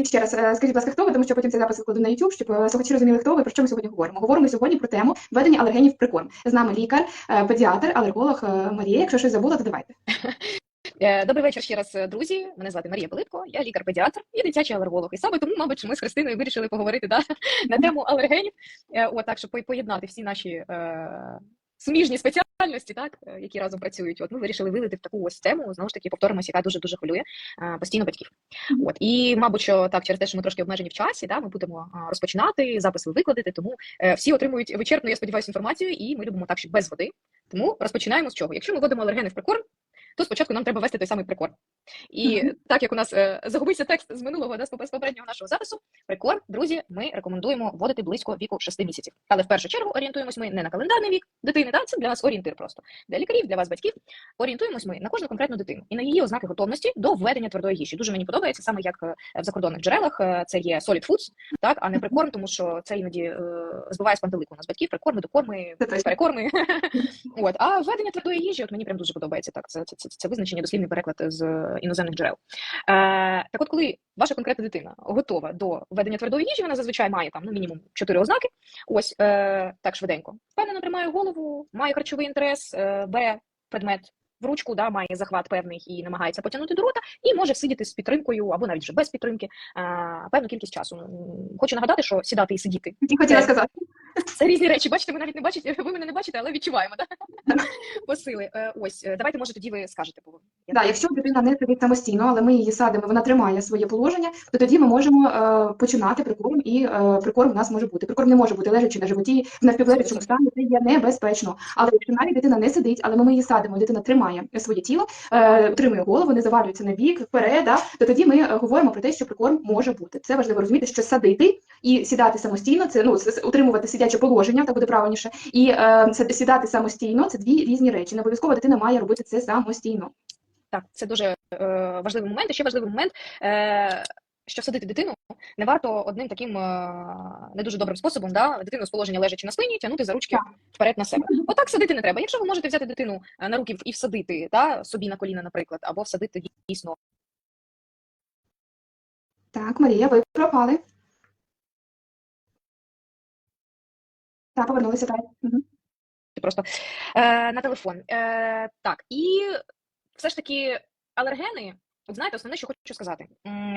Скажіть ще раз, е, скажіть, будь ласка, хто ви, тому що потім цей запис викладу на YouTube, щоб е, слухачі розуміли, хто ви, про що ми сьогодні говоримо. Говоримо сьогодні про тему введення алергенів в прикорм. З нами лікар, е, педіатр, алерголог Марія. Якщо щось забула, то давайте. Добрий вечір ще раз, друзі. Мене звати Марія Пилипко, я лікар-педіатр і дитячий алерголог. І саме тому, мабуть, ми з Христиною вирішили поговорити да, на тему алергенів. От так, щоб поєднати всі наші е, суміжні спеціальності, так, е, які разом працюють. От ми вирішили вилити в таку ось тему, знову ж таки, повторимось, яка дуже дуже хвилює е, постійно батьків. От і, мабуть, що так, через те, що ми трошки обмежені в часі, да, ми будемо розпочинати, запис ви викладати. тому е, всі отримують вичерпну, я сподіваюся, інформацію, і ми любимо так, щоб без води. Тому розпочинаємо з чого. Якщо ми вводимо алергени в прикорм, то спочатку нам треба ввести той самий прикорм. І так як у нас е, загубився текст з минулого да, з попереднього нашого запису, прикорм, друзі, ми рекомендуємо вводити близько віку 6 місяців. Але в першу чергу орієнтуємось ми не на календарний вік дитини, да, це для нас орієнтир просто. Для лікарів, для вас, батьків, орієнтуємось ми на кожну конкретну дитину і на її ознаки готовності до введення твердої їжі. Дуже мені подобається, саме як е, в закордонних джерелах, е, це є solid foods, так, а не прикорм, тому що це іноді е, збиває з пантелику у нас батьків, прикорми, докорми, перекорми. От, а введення твердої їжі, от мені прям дуже подобається так. Це, це, це, це визначення, дослівний переклад з е, іноземних джерел. Е, так от, коли ваша конкретна дитина готова до введення твердої їжі, вона зазвичай має там ну, мінімум чотири ознаки. Ось е, так швиденько. Впевнено тримає голову, має харчовий інтерес, е, бере предмет. В ручку да, має захват певний і намагається потягнути до рота, і може сидіти з підтримкою або навіть вже без підтримки а, певну кількість часу. Хочу нагадати, що сідати і сидіти І хотіла сказати. Це різні речі. Бачите, ви навіть не бачите, ви мене не бачите, але відчуваємо, да? Посили. Е, Ось, е, давайте, може, тоді ви скажете, бо я Да, якщо дитина не сидить самостійно, але ми її садимо, вона тримає своє положення, то тоді ми можемо е, починати прикорм, і прикорм у нас може бути. Прикорм не може бути лежачи на животі, в напівлежачому стані, це є небезпечно. Але якщо навіть дитина не сидить, але ми її садимо, дитина тримає своє тіло, утримує голову, не завалюється на бік, вперед, да, то тоді ми говоримо про те, що прикорм може бути. Це важливо розуміти, що садити і сідати самостійно, це ну утримувати сидяче положення, так буде правильніше, і е, сідати самостійно це дві різні речі. Не обов'язково дитина має робити це самостійно. Так, це дуже е, важливий момент. І ще важливий момент, е, що садити дитину не варто одним таким е, не дуже добрим способом, да, дитину з положення лежачи на спині, тягнути за ручки вперед на себе. Отак садити не треба. Якщо ви можете взяти дитину е, на руки і всадити да, собі на коліна, наприклад, або всадити дійсно Так, Марія, ви пропали. Так, повернулися так. Угу. просто е, на телефон. Е, так, і все ж таки алергени, от знаєте, основне, що хочу сказати.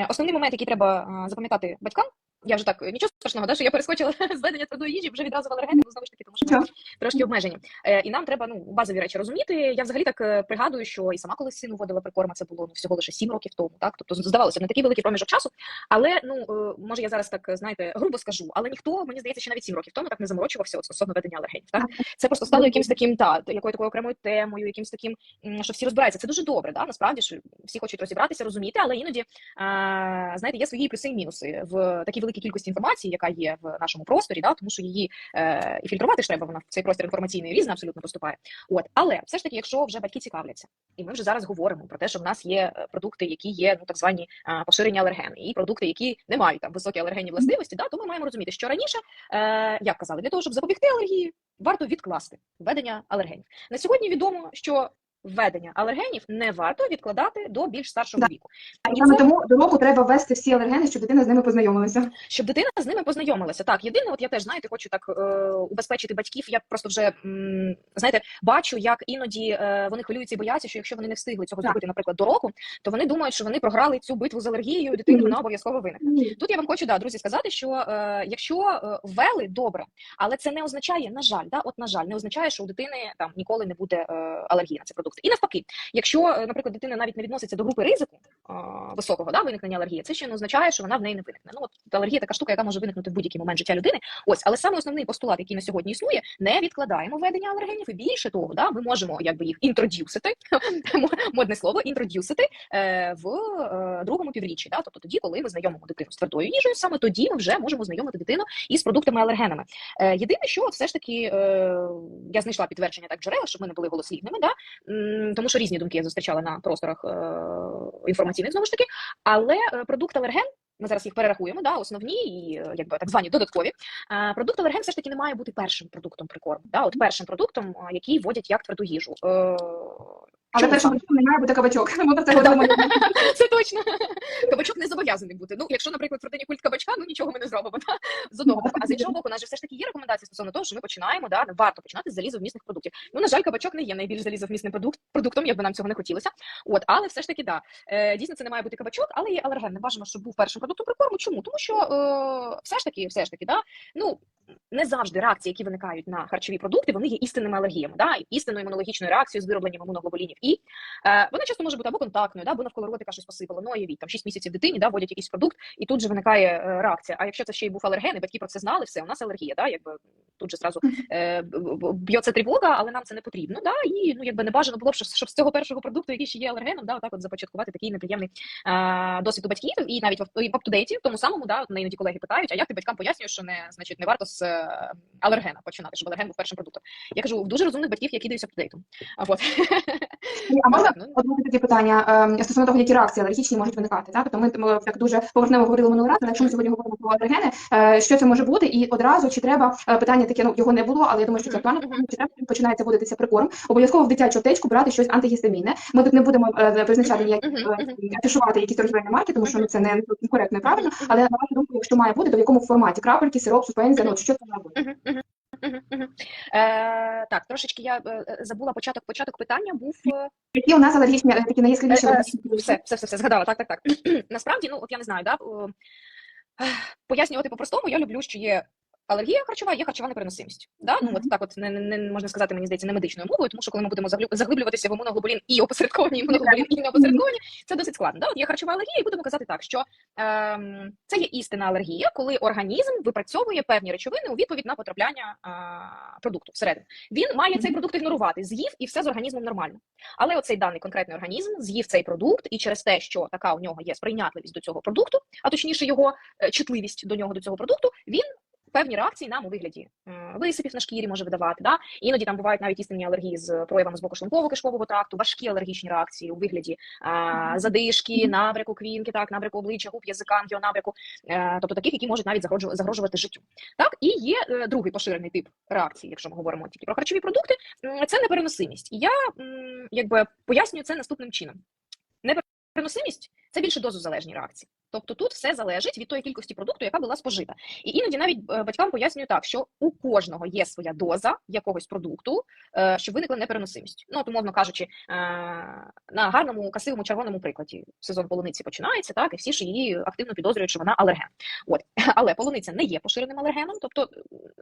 Основний момент, який треба е, запам'ятати батькам. Я вже так нічого страшного, да, що я перескочила з ведення твердої їжі вже відразу в алергени, ну знову ж таки, тому що ми трошки обмежені. Е, і нам треба ну базові речі розуміти. Я взагалі так е, пригадую, що і сама колись сину водила прикорма, це було ну всього лише 7 років тому. Так, тобто здавалося, не такий великий проміжок часу. Але ну е, може я зараз так знаєте грубо скажу, але ніхто мені здається, що навіть 7 років тому так не заморочувався от стосовно ведення алергенів. Так це просто стало якимось таким та якою такою окремою темою, якимось таким, що всі розбираються. Це дуже добре. Да? Насправді що всі хочуть розібратися, розуміти, але іноді а, знаєте, є свої плюси і мінуси в такій великій кількості інформації, яка є в нашому просторі, да? тому що її е, і фільтрувати ж треба. Вона в цей простір інформаційний різно абсолютно поступає. От, але все ж таки, якщо вже батьки цікавляться, і ми вже зараз говоримо про те, що в нас є е, продукти, які є ну так звані а, поширені алергени, і продукти, які не мають там високі алергенні властивості, да, то ми маємо розуміти, що раніше, е, як казали, для того, щоб запобігти алергії, варто відкласти введення алергенів. На сьогодні відомо, що введення алергенів не варто відкладати до більш старшого Да. віку. І І саме це- тому до року треба ввести всі алергени, щоб дитина з ними познайомилася. щоб дитина з ними познайомилася. Так, єдине, от я теж знаєте, хочу так е, убезпечити батьків. Я просто вже м, знаєте, бачу, як іноді е, вони хвилюються і бояться, що якщо вони не встигли цього Так. зробити, наприклад, до року, то вони думають, що вони програли цю битву з алергією, і дитина Мгм. вона обов'язково виникне. Тут я вам хочу да, друзі, сказати, що е, якщо е, ввели добре, але це не означає, на жаль, да, от на жаль, не означає, що у дитини там ніколи не буде е, алергії на ці продукти. І навпаки, якщо, е, наприклад, дитина навіть не відноситься до групи ризику е, високого да, виникнення алергії, це ще не означає, що вона в неї не виникне. Ну от алергія така штука, яка може виникнути в будь-який момент життя людини. Ось, але саме основний постулат, який на сьогодні існує, не відкладаємо введення алергенів. І більше того, да, ми можемо якби їх інтродюсити, модне слово, інтродюсити е, в е, другому півріччі. Да? Тобто тоді, коли ми знайомимо дитину з твердою їжею, саме тоді ми вже можемо знайомити дитину із продуктами алергенами. Єдине, що от все ж таки я знайшла підтвердження так джерела, щоб ми не були голослівними, да? Тому що різні думки я зустрічала на просторах е, інформаційних знову ж таки, але е, продукт алерген. Ми зараз їх перерахуємо, да, основні і е, якби так звані додаткові. Продукт алерген все ж таки не має бути першим продуктом прикорму. Да, от першим продуктом, який вводять як тверду їжу. Але Чому першим саме? не має бути кабачок. Про це говоримо. Це точно. Кабачок не зобов'язаний бути. Ну, якщо, наприклад, в родині культ кабачка, ну нічого ми не зробимо. Да? З одного боку. А з іншого боку, у нас же все ж таки є рекомендації стосовно того, що ми починаємо, да, варто починати з залізовмісних продуктів. Ну, на жаль, кабачок не є найбільш залізовмісним продукт, продуктом, якби нам цього не хотілося. От, але все ж таки, да. Е, дійсно, це не має бути кабачок, але є алерген. Не бажано, щоб був першим продуктом прикорму. Чому? Тому що е, все ж таки, все ж таки, да, ну. Не завжди реакції, які виникають на харчові продукти, вони є істинними алергіями, да, істинною імунологічною реакцією з виробленням імуноглобулінів. І е, вона часто може бути або контактною, да, або навколо ротика щось посипало. Ну, уявіть, там 6 місяців дитині да, вводять якийсь продукт, і тут же виникає е, реакція. А якщо це ще й був алерген, і батьки про це знали, все, у нас алергія, да, якби тут же зразу е, б'ється тривога, але нам це не потрібно. Да, і ну, якби не бажано було б, щоб, з цього першого продукту, який ще є алергеном, да, отак от започаткувати такий неприємний е, досвід у батьків, і навіть в в тому самому, да, мене іноді колеги питають, а як ти батькам пояснюєш, що не, значить, не варто з е, алергена починати, щоб алерген був першим продуктом. Я кажу, в дуже розумних батьків, які дають up-to-date. А, от. А можна Ну, одне таке питання ем, стосовно того, які реакції алергічні можуть виникати. Так? Тобто ми, так дуже поверхнево говорили минулий раз, але якщо ми сьогодні говоримо про алергени, е, що це може бути, і одразу чи треба е, питання таке, ну його не було, але я думаю, що це актуально. Чи треба починається вводитися прикорм? Обов'язково в дитячу аптечку брати щось антигістамінне. Ми тут не будемо е, призначати ніякі афішувати якісь торгівельні марки, тому що ну, це не коректно і правильно. Але на вашу думку, якщо має бути, то в якому форматі крапельки, сироп, супензія, ну що це має бути? Е, так, трошечки я е, е, забула початок. Початок питання був Які у нас алергічні такі найяскравіші Е, е, все, все, все, все згадала. Так, так, так. Насправді, ну от я не знаю, да, пояснювати по-простому, я люблю, що є. Алергія харчова, є харчова непереносимість. Да? Ну, от так от не, не, не можна сказати, мені здається, не медичною мовою, тому що коли ми будемо заглиблюватися в імуноглобулін і опосередковані імуноглобулін і неопосередковані, це досить складно. Да? От є харчова алергія, і будемо казати так, що ем, це є істинна алергія, коли організм випрацьовує певні речовини у відповідь на потрапляння а, продукту всередину. Він має цей продукт ігнорувати, з'їв і все з організмом нормально. Але оцей даний конкретний організм з'їв цей продукт, і через те, що така у нього є сприйнятливість до цього продукту, а точніше його е, чутливість до нього до цього продукту, він певні реакції нам у вигляді е, висипів на шкірі може видавати. Да? Іноді там бувають навіть істинні алергії з проявами з боку шлунково-кишкового тракту, важкі алергічні реакції у вигляді е, задишки, набряку квінки, так, набряку обличчя, губ, язика, ангіонабряку, е, тобто таких, які можуть навіть загрожу- загрожувати життю. Так, і є другий поширений тип реакції, якщо ми говоримо тільки про харчові продукти, це непереносимість. І я якби пояснюю це наступним чином. Непереносимість це більше дозозалежні реакції. Тобто тут все залежить від тої кількості продукту, яка була спожита. І іноді навіть е, батькам пояснюю так, що у кожного є своя доза якогось продукту, е, щоб виникла непереносимість. Ну, от, умовно кажучи, е, на гарному, красивому червоному прикладі сезон полуниці починається, так, і всі ж її активно підозрюють, що вона алерген. От. Але полуниця не є поширеним алергеном, тобто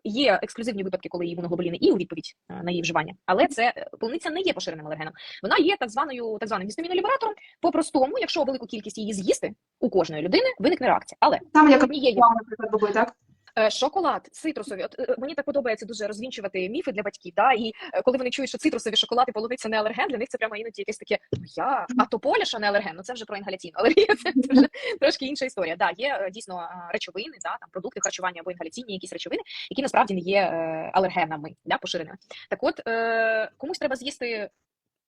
є ексклюзивні випадки, коли її імуноглобуліни і у відповідь на її вживання. Але це полуниця не є поширеним алергеном. Вона є так званою так званим гістамінолібератором. По-простому, якщо велику кількість її з'їсти, у кожної людини виникне реакція. Але Саме як однієї наприклад, так? Е, Шоколад, цитрусові. От е, мені так подобається дуже розвінчувати міфи для батьків. Да? І е, коли вони чують, що цитрусові шоколад і полуниця не алерген, для них це прямо іноді якесь таке ну я, а тополяша не алерген. Ну це вже про інгаляційну алергію. Це, вже трошки інша історія. Да, є дійсно речовини, да, там продукти харчування або інгаляційні якісь речовини, які насправді не є алергенами, да, поширеними. Так от комусь треба з'їсти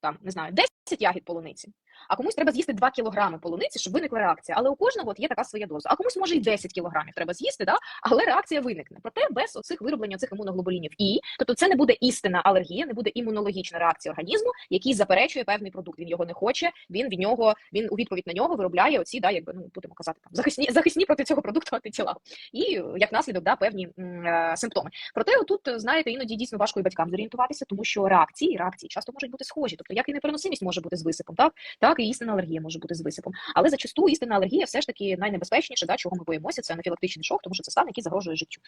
там не знаю 10 ягід полуниці. А комусь треба з'їсти 2 кілограми полуниці, щоб виникла реакція. Але у кожного от є така своя доза. А комусь може і 10 кілограмів треба з'їсти, да? але реакція виникне. Проте без оцих вироблення цих імуноглобулінів і тобто це не буде істинна алергія, не буде імунологічна реакція організму, який заперечує певний продукт. Він його не хоче. Він від нього він у відповідь на нього виробляє оці, да, якби ну будемо казати там захисні захисні проти цього продукту антитіла. І е, як наслідок да певні м, е, симптоми. Проте отут, знаєте, іноді дійсно важко і батькам зорієнтуватися, тому що реакції реакції часто можуть бути схожі. Тобто, як і непереносимість може бути з висипом, так так і істинна алергія може бути з висипом. Але зачасту істинна алергія все ж таки найнебезпечніше, да, чого ми боїмося, це анафілактичний шок, тому що це стан, який загрожує життю.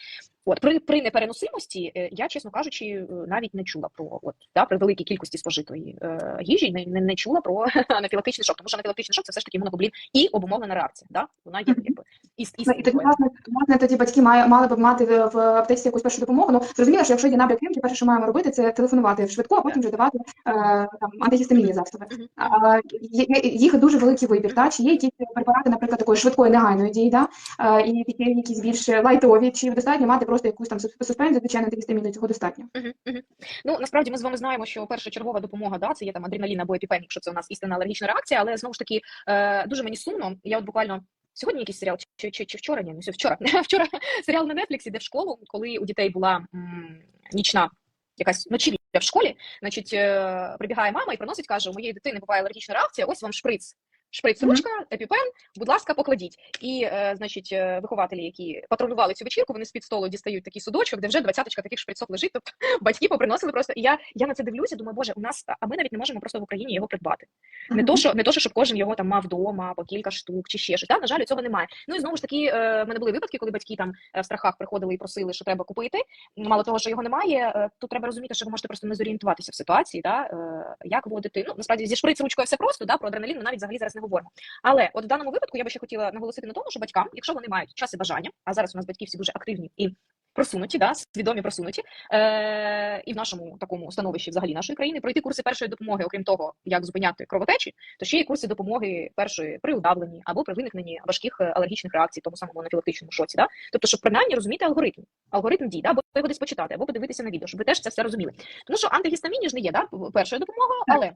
От при, при непереносимості е, я, чесно кажучи, е, навіть не чула про от да, при великій кількості спожитої е, їжі, не, не, не чула про анафілактичний шок, тому що анафілактичний шок це все ж таки імуноглобулін і обумовлена реакція. Да? Вона є якби іс, Ну, і тоді, власне, власне, тоді батьки має, мали б мати в аптеці якусь першу допомогу. Ну, зрозуміло, що якщо є набряк квінки, перше, що маємо робити, це телефонувати в швидку, а потім вже давати е, там, антигістамінні засоби. Їх дуже великий вибір, та? чи є якісь препарати, наприклад, такої швидкої негайної дії, да? е, і такі якісь більш лайтові, чи достатньо мати просто якусь там сус- суспензію, звичайно, антигістамінну, цього достатньо. Мгм, мгм. Ну насправді ми з вами знаємо, що першочергова допомога да, це є там адреналін або епіпен, якщо це у нас істинна алергічна реакція, але знову ж таки е, дуже мені сумно. Я от буквально сьогодні якийсь серіал, чи, чи, чи вчора, ні, не вчора. Вчора серіал на Netflix, де в школу, коли у дітей була м, нічна якась ночівля в школі, значить, е, прибігає мама і приносить, каже, у моєї дитини буває алергічна реакція, ось вам шприц. Шприц, Мгм. ручка, епіпен, будь ласка, покладіть. І, е, значить, е, вихователі, які патрулювали цю вечірку, вони з-під столу дістають такий судочок, де вже двадцяточка таких шприцок лежить. Тобто батьки поприносили просто. І я, я на це дивлюся, думаю, боже, у нас, а ми навіть не можемо просто в Україні його придбати. Не то, що не то, що щоб кожен його там мав вдома по кілька штук чи ще щось. Да? На жаль, цього немає. Ну і знову ж таки, е, в мене були випадки, коли батьки там в страхах приходили і просили, що треба купити. Мало того, що його немає, то треба розуміти, що ви можете просто не зорієнтуватися в ситуації, да? як вводити. Ну насправді зі шприц ручкою все просто, да? про адреналін навіть взагалі зараз не говоримо. Але от в даному випадку я би ще хотіла наголосити на тому, що батькам, якщо вони мають час і бажання, а зараз у нас батьки всі дуже активні і просунуті, да, свідомі просунуті, е, і в нашому такому становищі взагалі нашої країни пройти курси першої допомоги, окрім того, як зупиняти кровотечі, то ще є курси допомоги першої при удавленні або при виникненні важких е, алергічних реакцій, тому самому анафілактичному шоці. Да? Тобто, щоб принаймні розуміти алгоритм, алгоритм дій, да? або його десь почитати, або подивитися на відео, щоб ви теж це все розуміли. Тому що антигістаміні ж не є да? першою допомогою, але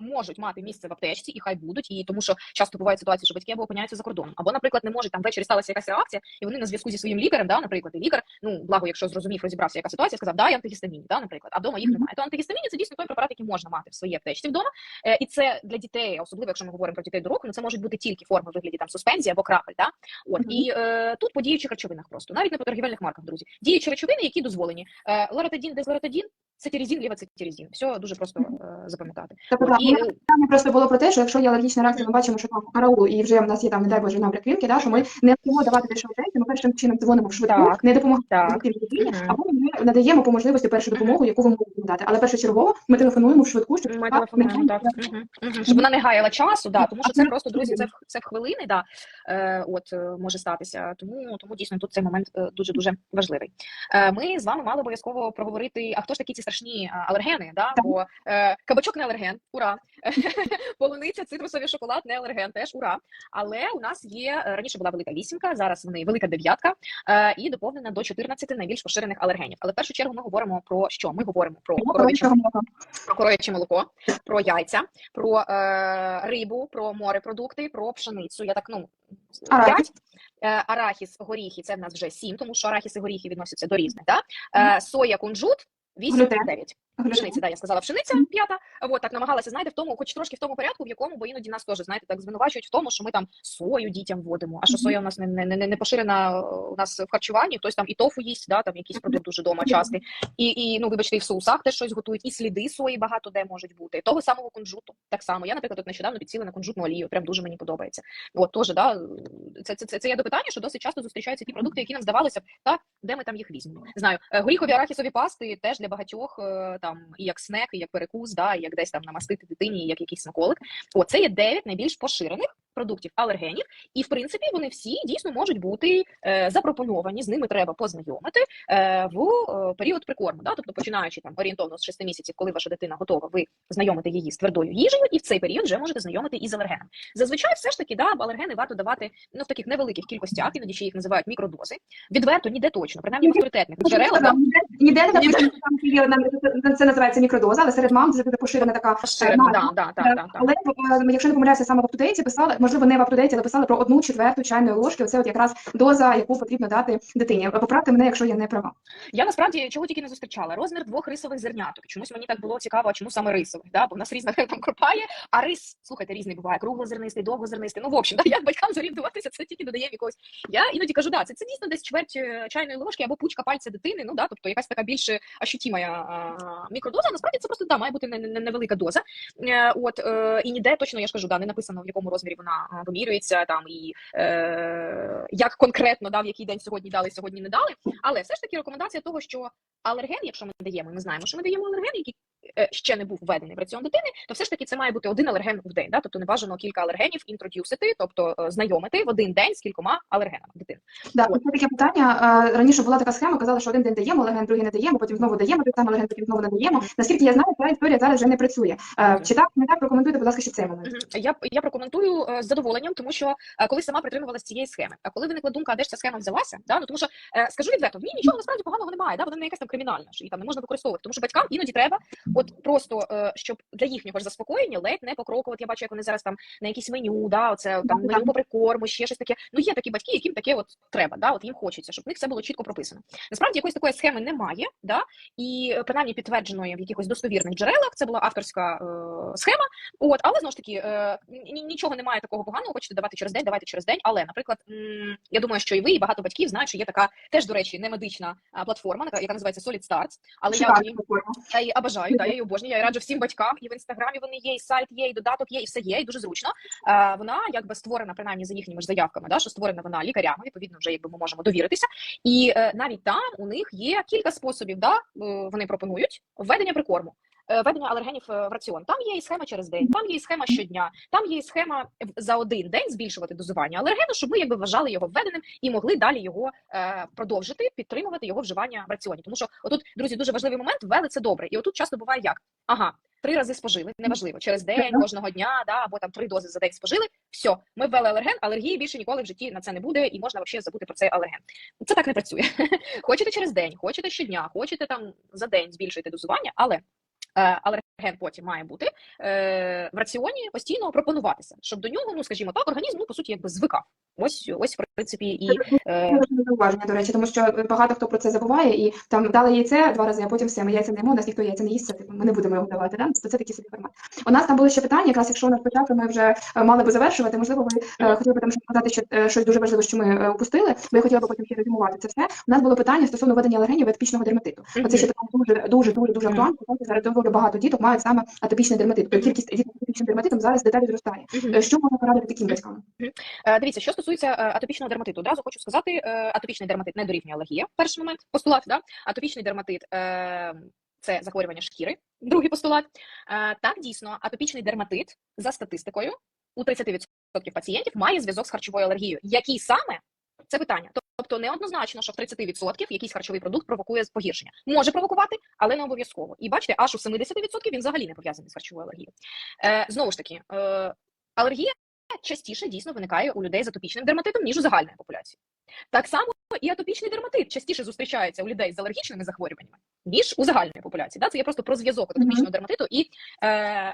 можуть мати місце в аптечці, і хай будуть, і тому що часто бувають ситуації, що батьки або опиняються за кордоном, або, наприклад, не можуть там ввечері сталася якась реакція, і вони на зв'язку зі своїм лікарем, да, наприклад, і лікар, ну благо, якщо зрозумів, розібрався, яка ситуація, сказав, дай антигістаміні, да, наприклад, а вдома їх немає. То антигістаміні це дійсно той препарат, який можна мати в своїй аптечці вдома, е, і це для дітей, особливо якщо ми говоримо про дітей до року, ну це можуть бути тільки форми в вигляді там суспензії або крапель. Да? От і е, тут по діючих речовинах просто навіть не по торгівельних марках, друзі. Діючі речовини, які дозволені. Е, лоратадін, дезлоратадін, цетирізін, лівоцетирізін. Все дуже просто е, запам'ятати. Тобто, От, так, і, питання просто було про те, що якщо є алергічна реакція, ми бачимо, що там караул, і вже в нас є там, не дай Боже, набряк квінки, да, що ми не будемо давати що ми першим чином дзвонимо в швидку, Так, не допомагаємо так. дитині дитині, Мгм. Ми надаємо по можливості першу допомогу, яку ви можете дати. Але першочергово ми телефонуємо в швидку, щоб Ми телефонуємо, так. мгм. Щоб вона не гаяла часу, да, тому що це просто, друзі, це в, це в хвилини, да, е, от, е, може статися. Тому, тому дійсно тут цей момент е, дуже-дуже важливий. Е, ми з вами мали обов'язково проговорити, а хто ж такі ці страшні алергени, да? Бо е, кабачок не алерген, ура. Полуниця, цитрусовий шоколад не алерген, теж ура. Але у нас є, е, раніше була велика вісімка, зараз в неї велика дев'ятка, е, і доповнена до 14 найбільш поширених алергенів. Але в першу чергу ми говоримо про що? Ми говоримо про коров'яче молоко, про коров'яче молоко, про яйця, про е, рибу, про морепродукти, про пшеницю. Я так ну п'ять. Е, арахіс, горіхи це в нас вже сім, тому що арахіс і горіхи відносяться до різних. Да? Е, соя, кунжут. 8, Глютен. 9. Пшениця, да, я сказала пшениця п'ята. От так намагалася, знаєте, в тому, хоч трошки в тому порядку, в якому, бо іноді нас теж, знаєте, так звинувачують в тому, що ми там сою дітям вводимо. А що соя у нас не, не, не, не поширена у нас в харчуванні, хтось там і тофу їсть, да, там якийсь продукт дуже дома частий. І, і ну, вибачте, і в соусах теж щось готують, і сліди сої багато де можуть бути. Того самого кунжуту. Так само. Я, наприклад, от нещодавно підсіла на кунжутну олію, прям дуже мені подобається. От теж, да, це, це, це, це є до питання, що досить часто зустрічаються ті продукти, які нам здавалося б, та де ми там їх візьмемо. Знаю, е, горіхові арахісові пасти теж для багатьох е, там і як снек, і як перекус, да, і як десь там намастити дитині, і як якийсь смаколик. О, це є 9 найбільш поширених продуктів алергенів, і в принципі вони всі дійсно можуть бути е, запропоновані. З ними треба познайомити е, в е, період прикорму. Да? Тобто, починаючи там орієнтовно з 6 місяців, коли ваша дитина готова, ви знайомите її з твердою їжею, і в цей період вже можете знайомити із алергеном. Зазвичай, все ж таки, да, алергени варто давати ну в таких невеликих кількостях, іноді ще їх називають мікродози. Відверто ніде точно, принаймні в авторитетних джерелах. Ніде- не написано, там це називається мікродоза, але серед мам це поширена така Поширено, е, да, да, да, да, да. Але якщо не помиляюся, саме в аптодейті писали, можливо, не в аптодейті, але писали про одну четверту чайної ложки. Оце от якраз доза, яку потрібно дати дитині. Поправте мене, якщо я не права. Я насправді чого тільки не зустрічала. Розмір двох рисових зерняток. Чомусь мені так було цікаво, чому саме рисових? Да? Бо в нас різна там крупа а рис, слухайте, різний буває. Круглозернистий, довгозернистий. Ну, в общем, да, як батькам зорієнтуватися, це тільки додає якогось. Я іноді кажу, да, це, це дійсно десь чверть е, чайної ложки або пучка пальця дитини. Ну да, тобто якась така більш ощутімая а, мікродоза. Насправді це просто да, має бути не- не- не- невелика доза. Е, От е, і ніде точно я ж кажу, да, не написано в якому розмірі вона а, вимірюється там і е, як конкретно да, в який день сьогодні дали, сьогодні не дали. Але все ж таки рекомендація того, що алерген, якщо ми даємо, ми знаємо, що ми даємо алерген, який ще не був введений в раціон дитини, то все ж таки це має бути один алерген в день. Да? Тобто не бажано кілька алергенів інтродюсити, тобто е, знайомити в один день з кількома алергенами дитини. Да, От. це таке питання. Е, Раніше була така схема, казали, що один день даємо, алерген, другий не даємо, потім знову даємо, той самий алерген, потім знову не даємо. Наскільки я знаю, ця історія зараз вже не працює. Е, Чи так, не так, прокоментуйте, будь ласка, ще цей момент. Я я прокоментую е, з задоволенням, тому що е, коли сама притримувалася цієї схеми, а коли виникла думка, а де ж ця схема взялася, да? ну тому що е, скажу відверто, в ній нічого насправді поганого немає, да? вона не якась там кримінальна, що її там не можна використовувати, тому що батькам іноді треба от просто е, щоб для їхнього ж заспокоєння ледь не покроково. От я бачу, як вони зараз там на якісь меню, да, оце там меню по прикорму, ще щось таке. Ну є такі батьки, яким таке от треба, да, от їм хочеться, щоб в них все було чітко прописано. Насправді якоїсь такої схеми немає, да, і е, принаймні підтвердженої в якихось достовірних джерелах. Це була авторська е, схема. От, але знову ж таки, е, нічого немає такого поганого. Хочете давати через день, давайте через день. Але, наприклад, я думаю, що і ви, і багато батьків знають, що є така теж, до речі, не медична платформа, яка- називається Solid Starts. Але я Шикарна я її я її обожнюю. Я її раджу всім батькам, і в інстаграмі вони є, і сайт є, і додаток є, і все є, і дуже зручно. Е, вона якби створена принаймні за їхніми ж заявками, да, що створена вона лікарями. Відповідно, вже якби ми можемо довіритися. І е, навіть там у них є кілька способів, да, е, вони пропонують введення прикорму. Е, Введення алергенів е, в раціон. Там є і схема через день, там є і схема щодня, там є і схема за один день збільшувати дозування алергену, щоб ми якби вважали його введеним і могли далі його е, продовжити, підтримувати його вживання в раціоні. Тому що отут, друзі, дуже важливий момент. Ввели це добре. І отут часто буває як: ага, три рази спожили, неважливо, через день, кожного дня, да, або там три дози за день спожили. Все, ми ввели алерген, алергії більше ніколи в житті на це не буде, і можна взагалі забути про цей алерген. Це так не працює. хочете через день, хочете щодня, хочете там за день збільшити дозування, але. Е, Алерген потім має бути е, в раціоні постійно пропонуватися, щоб до нього, ну скажімо так, організм ну по суті якби звикав. Ось ось принципі і е, до речі, тому що багато хто про це забуває, і там дали яйце два рази, а потім все, ми яйця не їмо, у нас ніхто яйця не їсть, типу, ми не будемо його давати. Да? Це такий собі формат. У нас там були ще питання, якраз якщо у нас почати, ми вже е, мали би завершувати. Можливо, ви е, хотіли би там ще сказати, що е, щось дуже важливе, що ми упустили, бо я хотіла би потім ще резюмувати це все. У нас було питання стосовно ведення алергенів від атопічного дерматиту. Оце ще питання дуже дуже дуже дуже що Зараз доволі багато діток мають саме атопічний дерматит. Тобто кількість діток з атопічним дерматитом зараз деталі зростає. Мгм. Е, Що можна порадити таким батькам? Дивіться, що стосується атопічного дерматиту, одразу хочу сказати, е, атопічний дерматит не дорівнює алергія. Перший момент постулат, да? атопічний дерматит е, це захворювання шкіри. Другий постулат. Е, Так, дійсно, атопічний дерматит за статистикою у 30% пацієнтів має зв'язок з харчовою алергією. Який саме це питання? Тобто неоднозначно, що в 30% якийсь харчовий продукт провокує погіршення. Може провокувати, але не обов'язково. І бачите, аж у 70% він взагалі не пов'язаний з харчовою алергією. Знову ж таки, алергія частіше дійсно виникає у людей з атопічним дерматитом, ніж у загальної популяції. Так само і атопічний дерматит частіше зустрічається у людей з алергічними захворюваннями, ніж у загальної популяції. Да? Це є просто про зв'язок атопічного дерматиту і е,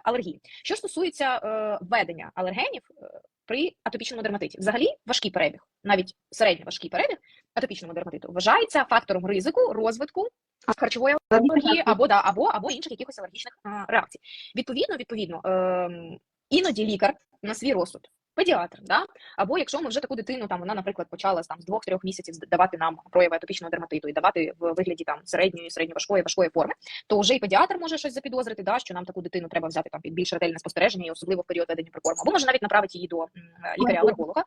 алергії. Що стосується е, введення алергенів е, при атопічному дерматиті, взагалі важкий перебіг, навіть середньо важкий перебіг атопічному дерматиту вважається фактором ризику розвитку харчової алергії або да, або, або інших якихось алергічних а, реакцій. Відповідно, відповідно, ем, іноді лікар на свій розсуд, педіатр, да? або якщо ми вже таку дитину, там вона, наприклад, почала там з двох-трьох місяців давати нам прояви атопічного дерматиту і давати в вигляді там середньої, середньоважкої, важкої форми, то вже і педіатр може щось запідозрити, да, що нам таку дитину треба взяти там під більш ретельне спостереження, і особливо в період ведення прикорму, або може навіть направити її до лікаря-алерголога.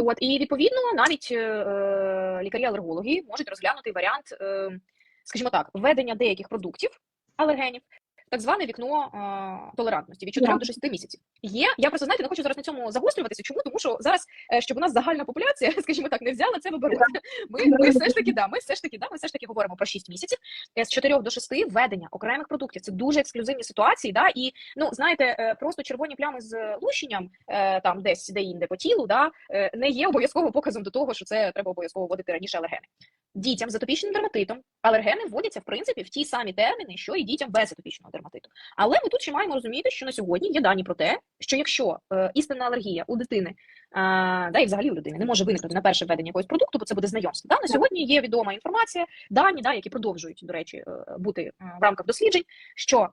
От і відповідно навіть е, е, лікарі-алергологи можуть розглянути варіант, е, скажімо так, введення деяких продуктів алергенів. Так зване вікно толерантності від 4 Так. до 6 місяців. Є. Я просто знаєте, не хочу зараз на цьому загострюватися. Чому? Тому що зараз, е, щоб у нас загальна популяція, скажімо так, не взяла це в оборот. Ми, ми все ж таки да, ми все ж таки да, ми все ж таки говоримо про 6 місяців. Е, З 4 до 6 введення окремих продуктів. Це дуже ексклюзивні ситуації. Да, і ну знаєте, е, просто червоні плями з лущенням там десь де інде по тілу, да, не є обов'язково показом до того, що це треба обов'язково вводити раніше алергени. Дітям з атопічним дерматитом алергени вводяться в принципі в ті самі терміни, що і дітям без атопічного дерматиту. Але ми тут ще маємо розуміти, що на сьогодні є дані про те, що якщо е, істинна алергія у дитини, е, да і взагалі у людини не може виникнути на перше введення якогось продукту, бо це буде знайомство. Да? На сьогодні є відома інформація, дані, да, які продовжують, до речі, е, бути в рамках досліджень, що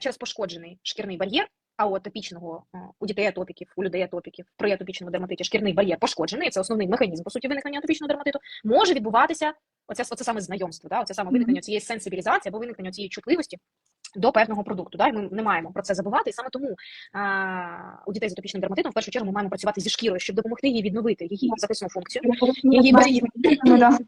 через пошкоджений шкірний бар'єр. А у атопічного у дітей атопіків, у людей атопіків при атопічному дерматиті шкірний бар'єр пошкоджений. Це основний механізм по суті виникнення атопічного дерматиту. Може відбуватися оце, оце саме знайомство, да, оце саме виникнення цієї сенсибілізації або виникнення цієї чутливості до певного продукту. Да? І ми не маємо про це забувати. І саме тому а, у дітей з атопічним дерматитом в першу чергу ми маємо працювати зі шкірою, щоб допомогти їй відновити її захисну функцію, Її бар'єр.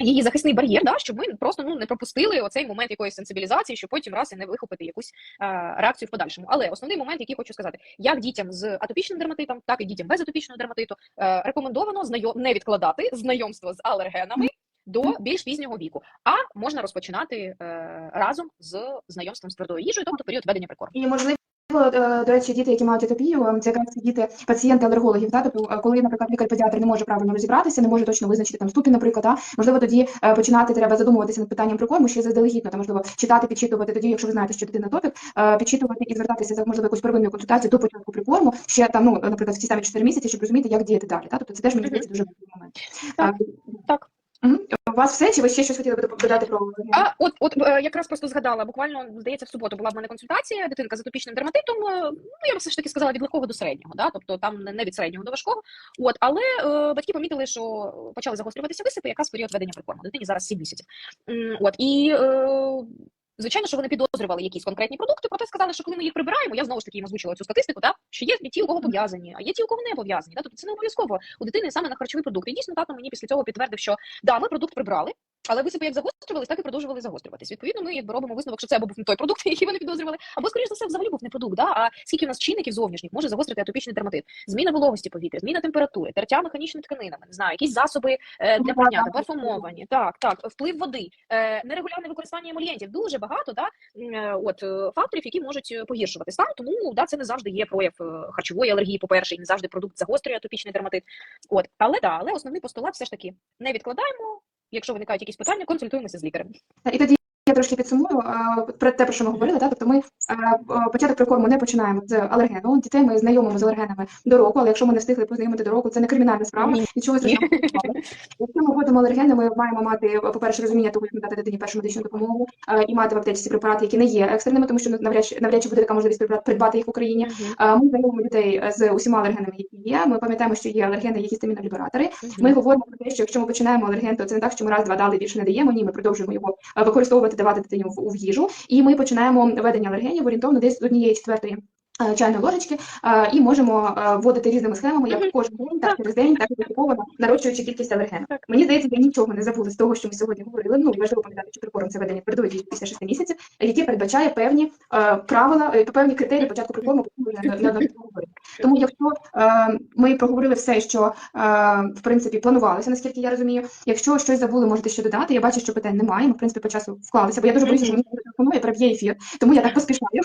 Її захисний бар'єр, да? щоб ми просто ну не пропустили оцей момент якоїсь сенсибілізації, щоб потім раз і не вихопити якусь а, реакцію в подальшому. Але основний момент, який хочу сказати, як дітям з атопічним дерматитом, так і дітям без атопічного дерматиту е, рекомендовано знайом... не відкладати знайомство з алергенами. До більш пізнього віку, а можна розпочинати е, разом з знайомством з твердою їжею, тобто період ведення прикорму. І можливість е, до речі, діти, які мають атопію, е, це якраз діти пацієнти алергологів. Да? Тобто, е, коли, наприклад, лікар-педіатр не може правильно розібратися, не може точно визначити там ступінь, наприклад, да? можливо, тоді починати треба задумуватися над питанням прикорму ще заздалегідь, ну, там, можливо, читати, підчитувати тоді, якщо ви знаєте, що дитина топік, підчитувати і звертатися за можливо якусь первинну консультацію до початку прикорму, ще там, ну, наприклад, в ті самі 4 місяці, щоб розуміти, як діяти далі. Да? Тобто це теж мені здається дуже важливий момент. Так, так. У вас все, чи ви ще щось хотіли би додати про А от, от е, якраз просто згадала, буквально здається, в суботу була в мене консультація, дитинка з атопічним дерматитом. е, Ну я б все ж таки сказала від легкого до середнього, да? тобто там не не від середнього до важкого. От, але е, батьки помітили, що почали загострюватися висипи, якраз період ведення прикорму. Дитині зараз 7 місяців. От і. Е, Звичайно, що вони підозрювали якісь конкретні продукти, проте сказали, що коли ми їх прибираємо, я знову ж таки їм озвучила цю статистику, да, що є ті, у кого пов'язані, а є ті, у кого не пов'язані. Тобто це не обов'язково у дитини саме на харчові продукти. І дійсно тато мені після цього підтвердив, що да, ми продукт прибрали, але висипи як загострювались, так і продовжували загострюватись. Відповідно, ми якби робимо висновок, що це або був не той продукт, який вони підозрювали, або скоріш за все взагалі був не продукт. Да? А скільки у нас чинників зовнішніх може загострити атопічний дерматит? Зміна вологості повітря, зміна температури, тертя механічними тканинами, не знаю, якісь засоби е, для Ну, прання, так, парфумовані, так, так, вплив води, е, нерегулярне використання емульєнтів. Дуже багато да, е, от, факторів, які можуть погіршувати стан. Тому да, це не завжди є прояв харчової алергії, по-перше, і не завжди продукт загострює атопічний дерматит. От, але да, але основний постулат все ж таки не відкладаємо. Якщо виникають якісь питання, консультуємося з лікарем. І тоді я трошки підсумую е, про те, про що ми говорили. Так? Тобто ми е, початок прикорму не починаємо з алергену. Дітей ми знайомимо з алергенами до року, але якщо ми не встигли познайомити до року, це не кримінальна справа, нічого страшного. Якщо ми вводимо алергени, ми маємо мати, по-перше, розуміння того, як надати дитині першу медичну допомогу е, і мати в аптечці препарати, які не є екстреними, тому що навряд чи навряд чи буде така можливість придбати- їх в Україні. Ми знайомимо дітей з усіма алергенами, які є. Ми пам'ятаємо, що є алергени, є гістамінолібератори. Ми говоримо про те, що якщо ми починаємо алерген, то це не так, що ми раз, два дали, більше не даємо. Ні, ми продовжуємо його використовувати, давати дитині в, їжу. І ми починаємо ведення алергенів орієнтовно десь з однієї четвертої. Е, Чайної ложечки е, і можемо е, вводити різними схемами, як кожен день, так через день, так і поступово нарощуючи кількість алергену. Так. Мені здається, я нічого не забула з того, що ми сьогодні говорили. Ну важливо пам'ятати, що прикорм це ведення дії після 6 місяців, які передбачає певні правила, певні критерії початку прикорму, говорили. Тому якщо ми проговорили все, що в принципі планувалося, наскільки я розумію. Якщо щось забули, можете ще додати. Я бачу, що питань немає. Ми в принципі по часу вклалися, бо я дуже боюся, що мені телефонує переб'є ефір, тому я так поспішаю.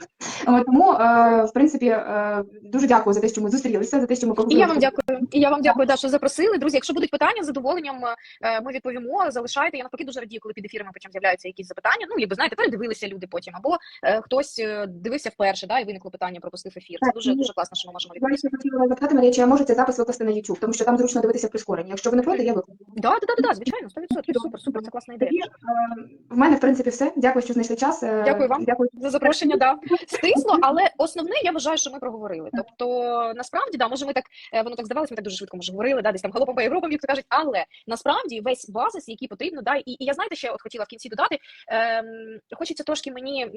Тому е, в принципі е, дуже дякую за те, що ми зустрілися, за те, що ми І я вам дякую. І я вам дякую, да, що запросили. Друзі, якщо будуть питання, з задоволенням е, ми відповімо. Залишайте. Я навпаки дуже радію, коли під ефірами потім з'являються якісь запитання. Ну, якби знаєте, передивилися люди потім, або хтось дивився вперше, да, і виникло питання, пропустив ефір. Це дуже дуже класно, що ми можемо відповісти. запитати, Марія, чи я можу цей запис викласти на YouTube, тому що там зручно дивитися в прискоренні. Якщо ви не проти, я викладу. Да, да, да, да, звичайно, 100%. Супер, супер, це класна ідея. В мене в принципі все. Дякую, що знайшли час. Дякую вам. Дякую. За запрошення, да. Стисло, але основне я вважаю, що ми проговорили. Тобто, насправді, да, може, ми так е, воно так здавалося, ми так дуже швидко може говорили, да, десь там галопом по Європам, як то кажуть, але насправді весь базис, який потрібно, да, і, і я знаєте, ще от хотіла в кінці додати. Ем, хочеться трошки мені м,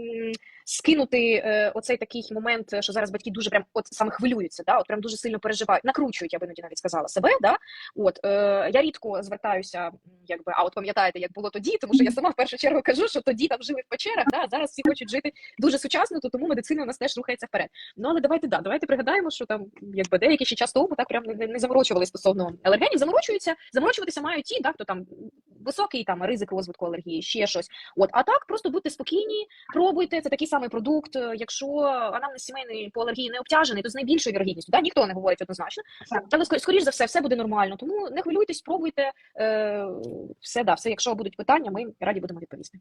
скинути е, оцей такий момент, що зараз батьки дуже прям от саме хвилюються, да, от прям дуже сильно переживають, накручують, я би іноді навіть сказала себе. Да? От е, я рідко звертаюся, якби, а от пам'ятаєте, як було тоді, тому що я сама в першу чергу кажу, що тоді там жили в печерах, да, зараз всі хочуть жити дуже сучасно, то тому медицина у нас теж рухається вперед. Ну але давайте да, давайте пригадаємо, що там якби деякі ще час тому так прям не, не заморочували стосовно алергенів. Заморочуються, заморочуватися мають ті, да, хто там високий там ризик розвитку алергії, ще щось. От, а так просто будьте спокійні, пробуйте. Це такий самий продукт. Е, Якщо анамнез сімейний по алергії не обтяжений, то з найбільшою вірогідністю. Да, ніхто не говорить однозначно, Так. але скоріш, скоріш за все, все буде нормально. Тому не хвилюйтесь, пробуйте. Е, все да, все. Якщо будуть питання, ми раді будемо відповісти.